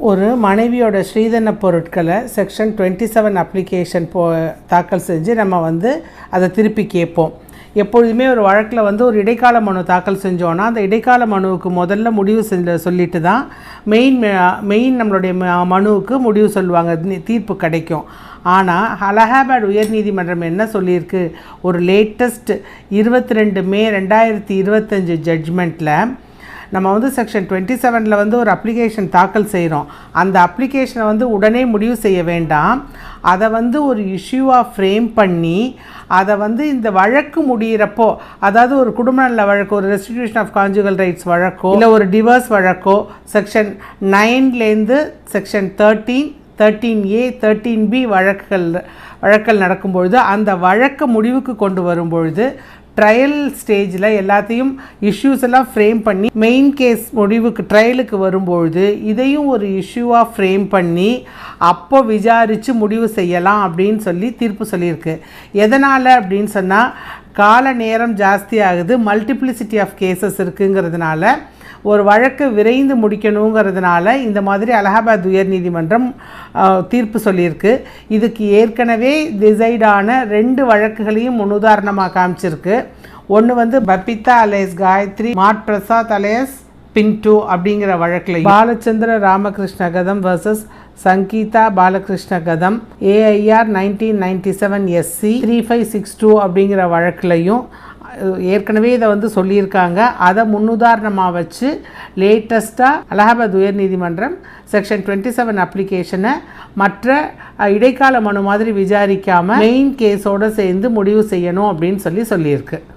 ஒரு மனைவியோட ஸ்ரீதன பொருட்களை செக்ஷன் டுவெண்ட்டி செவன் அப்ளிகேஷன் போ தாக்கல் செஞ்சு நம்ம வந்து அதை திருப்பி கேட்போம். எப்பொழுதுமே ஒரு வழக்கில் வந்து ஒரு இடைக்கால மனு தாக்கல் செஞ்சோன்னா அந்த இடைக்கால மனுவுக்கு முதல்ல முடிவு செஞ்ச சொல்லிட்டு தான் மெயின் மெயின் நம்மளுடைய ம- மனுவுக்கு முடிவு சொல்லுவாங்க. தீர்ப்பு கிடைக்கும். ஆனால் அலகாபாத் உயர்நீதிமன்றம் என்ன சொல்லியிருக்கு? ஒரு லேட்டஸ்ட் இருபத்தி ரெண்டு மே ரெண்டாயிரத்தி இருபத்தஞ்சு ஜட்ஜ்மெண்ட்டில் நம்ம வந்து செக்ஷன் டுவெண்ட்டி செவனில் வந்து ஒரு அப்ளிகேஷன் தாக்கல் செய்கிறோம் அந்த அப்ளிகேஷனை வந்து உடனே முடிவு செய்ய வேண்டாம். அதை வந்து ஒரு இஷ்யூவாக ஃப்ரேம் பண்ணி அதை வந்து இந்த வழக்கு முடியிறப்போ அதாவது ஒரு குடும்ப நல வழக்கு ஒரு ரெஸ்டிடியூஷன் ஆஃப் கான்ஜுகல் ரைட்ஸ் வழக்கோ இல்லை ஒரு டிவர்ஸ் வழக்கோ section நைன்லேருந்து section thirteen thirteen A thirteen B வழக்குகள் வழக்கல் நடக்கும்பொழுது அந்த வழக்கை முடிவுக்கு கொண்டு வரும்பொழுது ட்ரையல் ஸ்டேஜில் எல்லாத்தையும் இஷ்யூஸ் எல்லாம் ஃப்ரேம் பண்ணி மெயின் கேஸ் முடிவுக்கு ட்ரையலுக்கு வரும்பொழுது இதையும் ஒரு இஷ்யூவாக ஃப்ரேம் பண்ணி அப்போ விசாரித்து முடிவு செய்யலாம் அப்படின்னு சொல்லி தீர்ப்பு சொல்லியிருக்கு. எதனால் அப்படின்னு சொன்னால் கால நேரம் ஜாஸ்தி ஆகுது மல்டிப்ளிசிட்டி ஆஃப் கேசஸ் இருக்குங்கிறதுனால ஒரு வழக்கு விரைந்து முடிக்கணுங்கிறதுனால இந்த மாதிரி அலகாபாத் உயர்நீதிமன்றம் தீர்ப்பு சொல்லியிருக்கு. இதுக்கு ஏற்கனவே டிசைடான ரெண்டு வழக்குகளையும் முன்னுதாரணமாக காமிச்சிருக்கு. ஒன்று வந்து பபிதா அலேஸ் காயத்ரி மாட் பிரசாத் அலேஸ் பின்டு அப்படிங்கிற வழக்கில் பாலச்சந்திர ராமகிருஷ்ண கதம் versus Sangeetha Balakrishna Kadam AIR nineteen ninety seven SC three five six two அப்படிங்கிற வழக்குலையும் ஏற்கனவே இதை வந்து சொல்லியிருக்காங்க. அதை முன்னுதாரணமாக வச்சு லேட்டஸ்ட்டாக அலகாபாத் உயர்நீதிமன்றம் செக்ஷன் டுவெண்ட்டி செவன் அப்ளிகேஷனை மற்ற இடைக்கால மனு மாதிரி விசாரிக்காமல் மெயின் கேஸோடு சேர்ந்து முடிவு செய்யணும் அப்படின்னு சொல்லி சொல்லியிருக்கு.